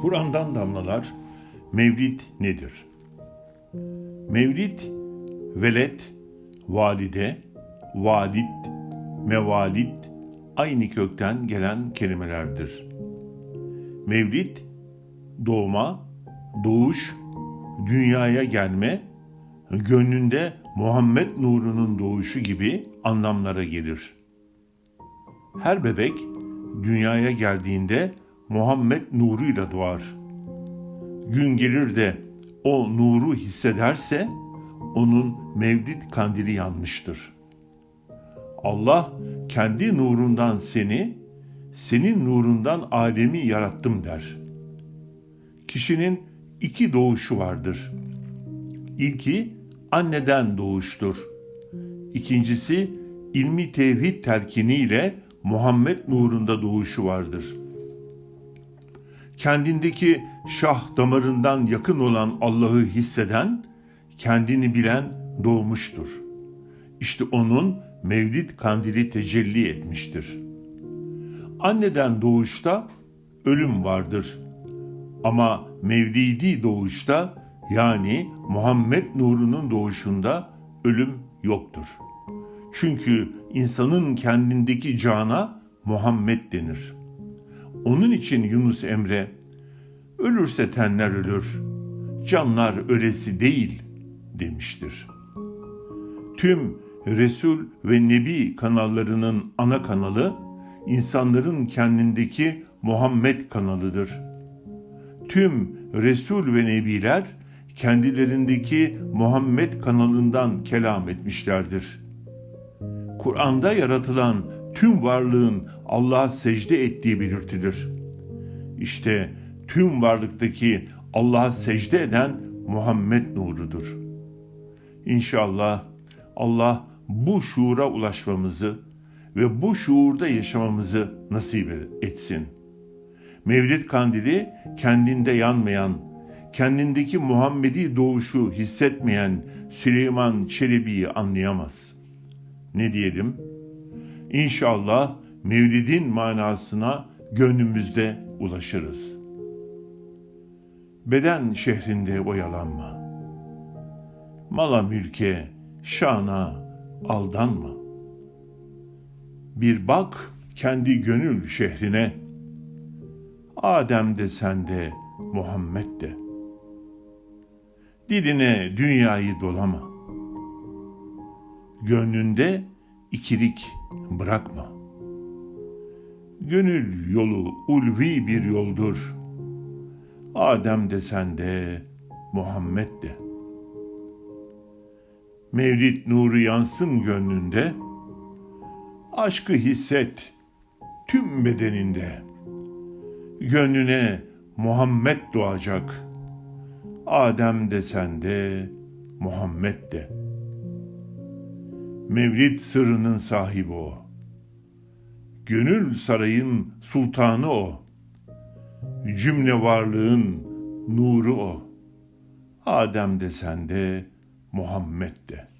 Kur'an'dan damlalar Mevlid nedir? Mevlid velet, valide, valid, mevalid aynı kökten gelen kelimelerdir. Mevlid doğma, doğuş, dünyaya gelme, gönlünde Muhammed nurunun doğuşu gibi anlamlara gelir. Her bebek dünyaya geldiğinde Muhammed nuruyla doğar. Gün gelir de o nuru hissederse onun mevlid kandili yanmıştır. Allah kendi nurundan seni, senin nurundan alemi yarattım der. Kişinin iki doğuşu vardır. İlki anneden doğuştur. İkincisi ilmi tevhid telkiniyle Muhammed nurunda doğuşu vardır. Kendindeki şah damarından yakın olan Allah'ı hisseden, kendini bilen doğmuştur. İşte onun Mevlid kandili tecelli etmiştir. Anneden doğuşta ölüm vardır. Ama Mevlidi doğuşta yani Muhammed nurunun doğuşunda ölüm yoktur. Çünkü insanın kendindeki cana Muhammed denir. Onun için Yunus Emre, ölürse tenler ölür, canlar ölesi değil demiştir. Tüm Resul ve Nebi kanallarının ana kanalı, insanların kendindeki Muhammed kanalıdır. Tüm Resul ve Nebiler kendilerindeki Muhammed kanalından kelam etmişlerdir. Kur'an'da yaratılan tüm varlığın Allah'a secde ettiği belirtilir. İşte tüm varlıktaki Allah'a secde eden Muhammed nurudur. İnşallah Allah bu şuura ulaşmamızı ve bu şuurda yaşamamızı nasip etsin. Mevlid kandili kendinde yanmayan, kendindeki Muhammedi doğuşu hissetmeyen Süleyman Çelebi'yi anlayamaz. Ne diyelim? İnşallah Mevlid'in manasına gönlümüzde ulaşırız. Beden şehrinde oyalanma. Mala mülke, şana aldanma. Bir bak kendi gönül şehrine. Adem de sende, Muhammed de. Diline dünyayı dolama. Gönlünde ikilik bırakma. Gönül yolu ulvi bir yoldur. Adem de sende, Muhammed de. Mevlid nuru yansın gönlünde. Aşkı hisset tüm bedeninde. Gönlüne Muhammed doğacak. Adem de sende, Muhammed de. Mevlid sırrının sahibi o. Gönül sarayın sultanı o. Cümle varlığın nuru o. Adem de sende, Muhammed de.